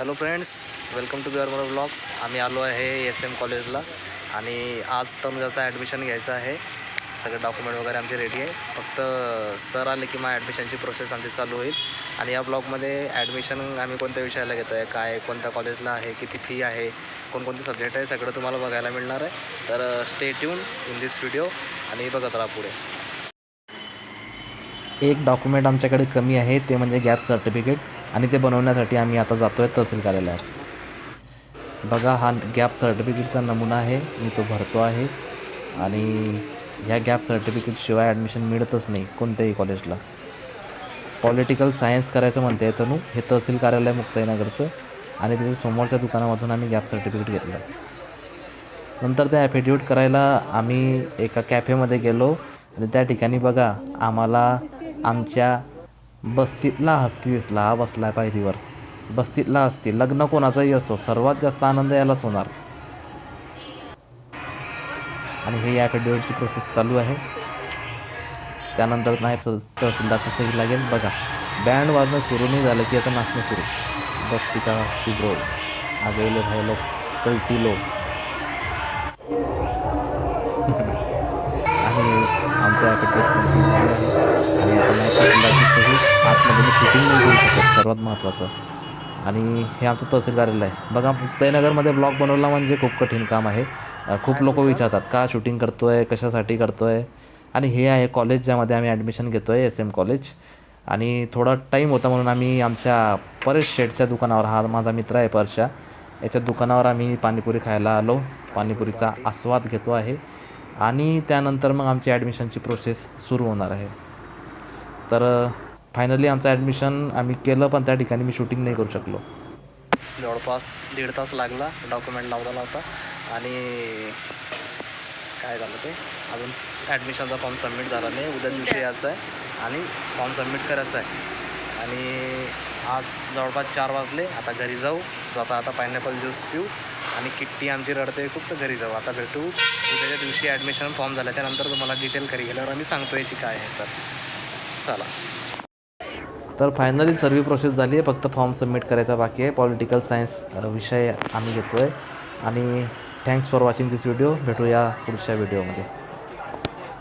Hello friends welcome to bear more blogs आम्ही आलो आहे एस एम कॉलेजला आणि आज तनुजाचा ॲडमिशन घ्यायचं आहे. सगळे डॉक्युमेंट वगैरे आमचे रेडी आहे. फक्त सर आले की मग ॲडमिशनची प्रोसेस आमची चालू होईल. आणि या ब्लॉगमध्ये ॲडमिशन आम्ही कोणत्या विषयाला घेतो आहे काय कोणत्या कॉलेजला आहे किती फी आहे कोणकोणते सब्जेक्ट आहे सगळं तुम्हाला बघायला मिळणार आहे. तर stay tune in this video आणि बघत राहा पुढे. एक डॉक्युमेंट आमच्याकडे कमी आहे ते म्हणजे गॅप सर्टिफिकेट आणि ते बनवण्यासाठी आम्ही आता जातो आहे तहसील कार्यालयात. बघा हा गॅप सर्टिफिकेटचा नमुना आहे. मी तो भरतो आहे. आणि ह्या गॅप सर्टिफिकेटशिवाय ॲडमिशन मिळतच नाही कोणत्याही कॉलेजला पॉलिटिकल सायन्स करायचं म्हणते आहे तनू. हे तहसील कार्यालय मुक्ताईनगरचं. आणि त्याच्या समोरच्या दुकानामधून आम्ही गॅप सर्टिफिकेट घेतलं. नंतर ते ॲफिडेविट करायला आम्ही एका कॅफेमध्ये गेलो. आणि त्या ठिकाणी बघा आम्हाला आमच्या बस्तीतला हस्ती दिसला हा बसला पायरीवर. बस्तीतला हस्ती लग्न कोणाचाही असो सर्वात जास्त आनंद यालाच होणार. आणि हे ॲफिडेविटची प्रोसेस चालू आहे. त्यानंतर नाही तहसीलदारचं तहसीलदारची सही लागेल. बघा बँड वाजणं सुरू नाही झालं की याचं नाचणं सुरू. बस्ती का हस्ती ब्रो आगेले भाई लोक कलटी लोक. आमचं ॲपिटेट कंप्लीट झालं आहे. आणि आता नाही तहसीलदारची सही आतमध्ये मी शूटिंग नाही करू शकत सर्वात महत्त्वाचं आणि हे आमचं तहसील कार्यालय आहे. बघा मुक्ताईनगरमध्ये ब्लॉग बनवला म्हणजे खूप कठीण काम आहे. खूप लोक विचारतात का शूटिंग करतो आहे कशासाठी करतो आहे आणि हे आहे कॉलेज ज्यामध्ये आम्ही ॲडमिशन घेतो आहे एस एम कॉलेज आणि थोडा टाईम होता म्हणून आम्ही आमच्या परेश शेटच्या दुकानावर हा माझा मित्र आहे परशा याच्या दुकानावर आम्ही पाणीपुरी खायला आलो. पाणीपुरीचा आस्वाद घेतो आहे. आणि त्यानंतर मग आमची ॲडमिशनची प्रोसेस सुरू होणार आहे. तर फायनली आमचं ॲडमिशन आम्ही केलं पण त्या ठिकाणी मी शूटिंग नाही करू शकलो. जवळपास दीड तास लागला डॉक्युमेंट लावता लावता आणि काय झालं ते? अजून ॲडमिशनचा फॉर्म सबमिट झाला नाही. उद्या दिवशी यायचं आहे आणि फॉर्म सबमिट करायचा आहे. आणि आज जवळपास चार वाजले. आता घरी जाऊ. जाता आता पायनॅपल ज्यूस पिऊ. आणि किट्टी आमची रडते खूप तर घरी जाऊ. आता भेटू. उद्याच्या दिवशी ॲडमिशन फॉर्म झाला त्यानंतर तुम्हाला डिटेल घरी गेल्यावर आम्ही सांगतो याची काय आहे. तर चला. तर फायनली सर्व प्रोसेस झाली आहे फक्त फॉर्म सबमिट करायचा बाकी आहे. पॉलिटिकल सायन्स विषय आम्ही घेतो आहे आणि thanks for watching this video भेटूया पुढच्या व्हिडिओमध्ये